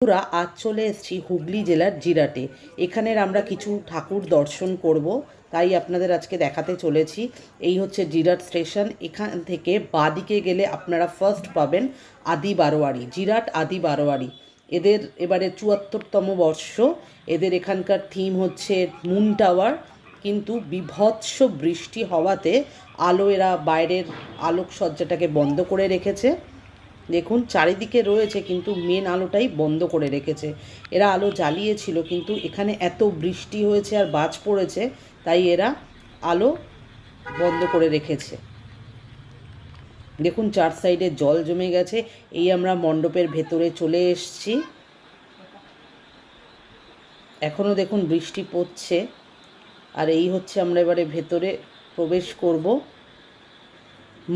বন্ধুরা, আজ চলে এসেছি হুগলি জেলার জিরাটে। এখানের আমরা কিছু ঠাকুর দর্শন করব, তাই আপনাদের আজকে দেখাতে চলেছি। এই হচ্ছে জিরাট স্টেশন, এখান থেকে বাদিকে গেলে আপনারা ফার্স্ট পাবেন আদি বারোয়ারি, জিরাট আদি বারোয়ারি। এদের এবারে চুয়াত্তরতম বর্ষ, এদের এখানকার থিম হচ্ছে মুন টাওয়ার কিন্তু বিভৎস বৃষ্টি হওয়াতে আলো এরা বাইরের আলোকসজ্জাটাকে বন্ধ করে রেখেছে। দেখুন, চারিদিকে রয়েছে কিন্তু মেন আলোটাই বন্ধ করে রেখেছে। এরা আলো জ্বালিয়েছিল কিন্তু এখানে এত বৃষ্টি হয়েছে আর বাজ পড়েছে, তাই এরা আলো বন্ধ করে রেখেছে। দেখুন, চার সাইডে জল জমে গেছে। এই আমরা মণ্ডপের ভেতরে চলে এসেছি। এখনও দেখুন বৃষ্টি পড়ছে। আর এই হচ্ছে আমরা এবারে ভেতরে প্রবেশ করব।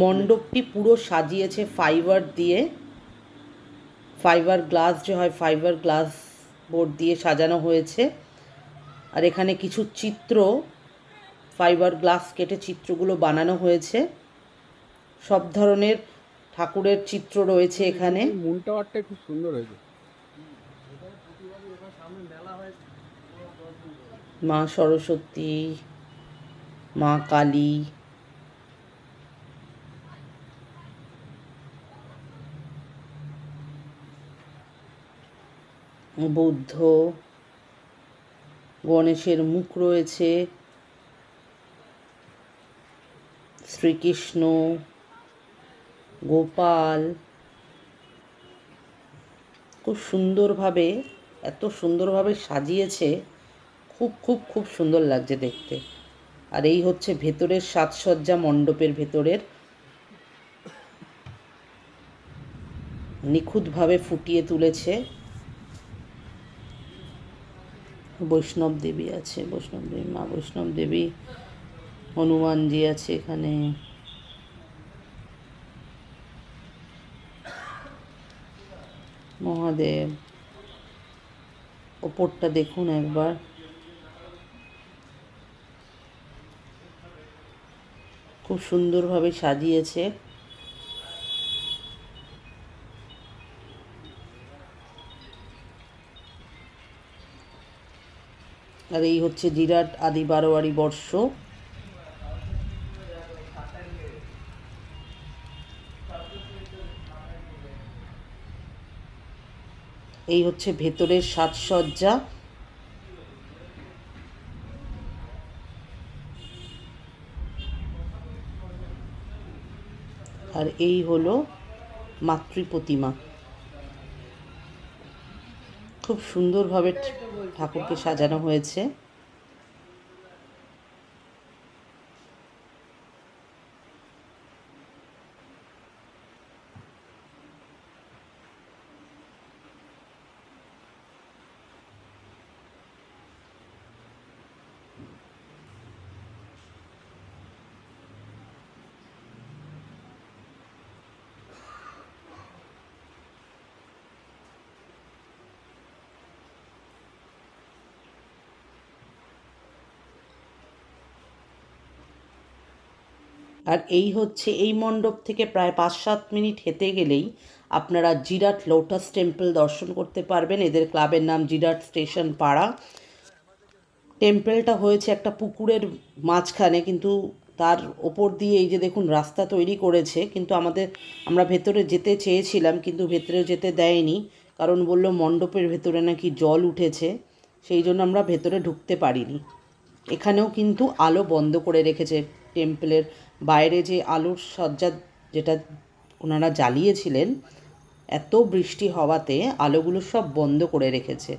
মণ্ডপটি পুরো সাজিয়েছে ফাইবার দিয়ে। ফাইবার গ্লাস যে হয় ফাইবার গ্লাস বোর্ড দিয়ে সাজানো হয়েছে। আর এখানে কিছু চিত্র ফাইবার গ্লাস কেটে চিত্রগুলো বানানো হয়েছে। সব ধরনের ঠাকুরের চিত্র রয়েছে এখানে। মুন টাওয়ারটা খুব সুন্দর হয়েছে। মা সরস্বতী মা কালী বুদ্ধ গণেশের মুখ রয়েছে। শ্রীকৃষ্ণ, গোপাল। খুব সুন্দরভাবে, এত সুন্দরভাবে সাজিয়েছে। খুব খুব খুব সুন্দর লাগছে দেখতে। আর এই হচ্ছে ভেতরের সাজসজ্জা মণ্ডপের ভেতরের। নিখুঁতভাবে ফুটিয়ে তুলেছে। বৈষ্ণব দেবী আছে, বৈষ্ণব দেবী, মা বৈষ্ণব দেবী হনুমানজি আছে এখানে। মহাদেব। ওপরটা দেখুন একবার। খুব সুন্দরভাবে সাজিয়েছে। আর এই হচ্ছে জিরাট আদি বারোয়ারি বর্ষ। এই হচ্ছে ভেতরের সাজসজ্জা। আর এই হলো মাতৃ প্রতিমা খুব সুন্দরভাবে ঠাকুরকে সাজানো হয়েছে। আর এই হচ্ছে, এই মণ্ডপ থেকে প্রায় পাঁচ সাত মিনিট হেঁটে গেলেই আপনারা জিরাট লোটাস টেম্পল দর্শন করতে পারবেন। এদের ক্লাবের নাম জিরাট স্টেশন পাড়া। টেম্পলটা হয়েছে একটা পুকুরের মাঝখানে, কিন্তু তার ওপর দিয়ে এই যে দেখুন রাস্তা তৈরি করেছে, কিন্তু আমাদের, আমরা ভেতরে যেতে চেয়েছিলাম, কিন্তু ভেতরে যেতে দেয়নি, কারণ বলল মণ্ডপের ভেতরে নাকি জল উঠেছে, সেই জন্য আমরা ভেতরে ঢুকতে পারিনি। এখানেও কিন্তু আলো বন্ধ করে রেখেছে। টেম্পলের বাইরে যে আলোর সজ্জা যেটা ওনারা জ্বালিয়েছিলেন, এত বৃষ্টি হওয়াতে আলোগুলো সব বন্ধ করে রেখেছে।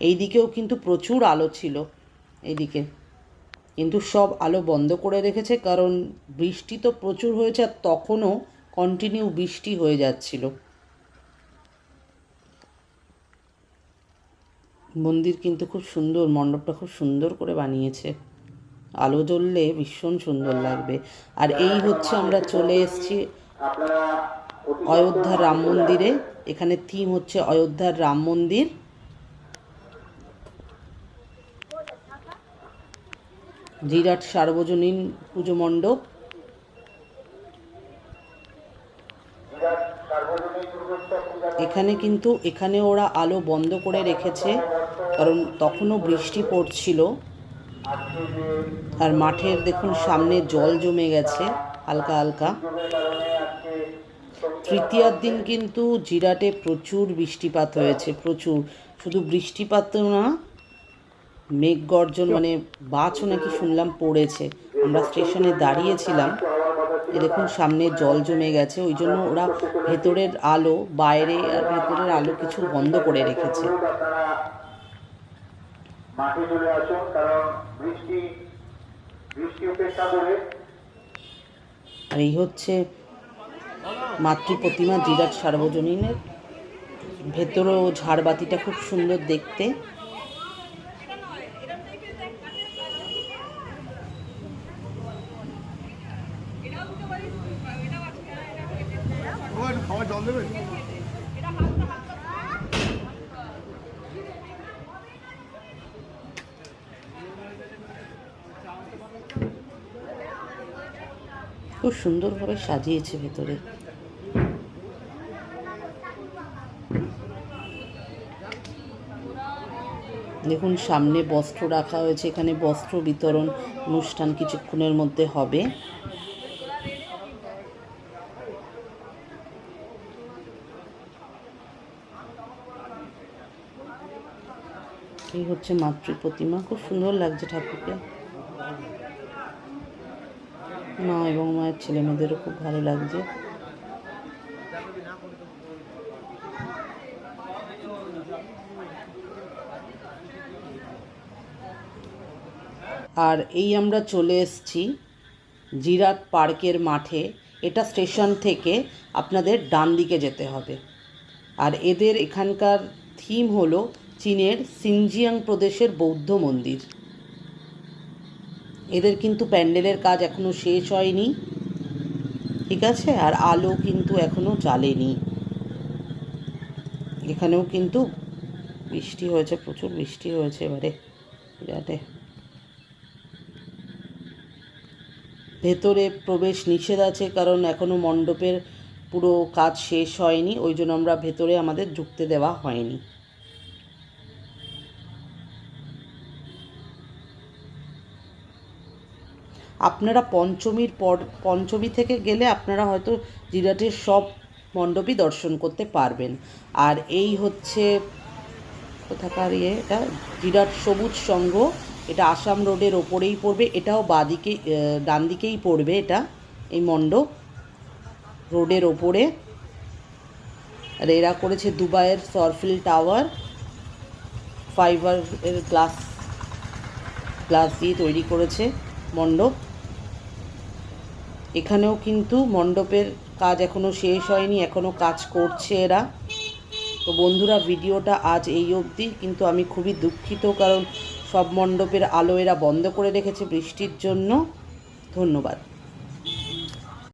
এই দিকেও কিন্তু প্রচুর আলো ছিল এইদিকে কিন্তু সব আলো বন্ধ করে রেখেছে কারণ বৃষ্টি তো প্রচুর হয়েছে আর তখনও কন্টিনিউ বৃষ্টি হয়ে যাচ্ছিল। মন্দির কিন্তু খুব সুন্দর, মণ্ডপটা খুব সুন্দর করে বানিয়েছে। আলো জ্বললে ভীষণ সুন্দর লাগবে। আর এই হচ্ছে আমরা চলে এসেছি অযোধ্যার রাম মন্দিরে। এখানে থিম হচ্ছে অযোধ্যার রাম মন্দির। জিরাট সার্বজনীন পুজো মণ্ডপ। এখানে কিন্তু, এখানে ওরা আলো বন্ধ করে রেখেছে, কারণ তখনও বৃষ্টি পড়ছিল। আর মাঠের দেখুন, সামনে জল জমে গেছে, হালকা হালকা। তৃতীয়ার দিন কিন্তু জিরাটে প্রচুর বৃষ্টিপাত হয়েছে, প্রচুর। শুধু বৃষ্টিপাত না, মেঘ গর্জন মানে বাজও নাকি শুনলাম পড়েছে। আমরা স্টেশনে দাঁড়িয়েছিলাম, এ দেখুন, সামনে জল জমে গেছে, ওই জন্য ওরা ভেতরের আলো, বাইরে আর ভেতরের আলো কিছু বন্ধ করে রেখেছে। মাঠে চলে আসুন কারণ বৃষ্টি বৃষ্টি উপেক্ষা করে। আর এই হচ্ছে মাতৃ প্রতিমা জিরাট সার্বজনীনের। ভেতরেও ঝাড়বাতিটা খুব সুন্দর দেখতে। জল দেবে? খুব সুন্দরভাবে সাজিয়েছে ভেতরে। দেখুন, সামনে বস্ত্র রাখা হয়েছে, এখানে বস্ত্র বিতরণ অনুষ্ঠান কিছুক্ষণের মধ্যে হবে। এই হচ্ছে মাতৃ প্রতিমা খুব সুন্দর লাগছে ঠাকুরকে। মা এবং মায়ের ছেলে মেয়েদেরও খুব ভালো লাগছে। আর এই আমরা চলে এসেছি জিরাট পার্কের মাঠে। এটা স্টেশন থেকে আপনাদের ডান দিকে যেতে হবে। আর এদের এখানকার থিম হলো চীনের সিনজিয়াং প্রদেশের বৌদ্ধ মন্দির। এদের কিন্তু প্যান্ডেলের কাজ এখনও শেষ হয়নি। ঠিক আছে? আর আলো কিন্তু এখনও জ্বালেনি। এখানেও কিন্তু বৃষ্টি হয়েছে, প্রচুর বৃষ্টি হয়েছে এবারে। বিরাটে ভেতরে প্রবেশ নিষেধ আছে, কারণ এখনও মণ্ডপের পুরো কাজ শেষ হয়নি। ওই জন্য আমরা ভেতরে আমাদের ঢুকতে দেওয়া হয়নি। আপনারা পঞ্চমীর পর, পঞ্চমী থেকে গেলে আপনারা হয়তো জিরাটের সব মণ্ডপই দর্শন করতে পারবেন। আর এই হচ্ছে কোথাকার ইয়ে এটা? জিরাট সবুজ সংঘ। এটা আসাম রোডের ওপরেই পড়বে। এটাও বাদিকে ডান দিকেই পড়বে এটা, এই মণ্ডপ। রোডের ওপরে। আর এরা করেছে দুবাইয়ের সরফিল টাওয়ার। ফাইবার এর গ্লাস গ্লাস দিয়ে তৈরি করেছে মণ্ডপ। এখানেও কিন্তু মণ্ডপের কাজ এখনও শেষ হয়নি এখনও কাজ করছে এরা। তো বন্ধুরা, ভিডিওটা আজ এই অবধি। কিন্তু আমি খুবই দুঃখিত, কারণ সব মণ্ডপের আলো এরা বন্ধ করে রেখেছে বৃষ্টির জন্য। ধন্যবাদ।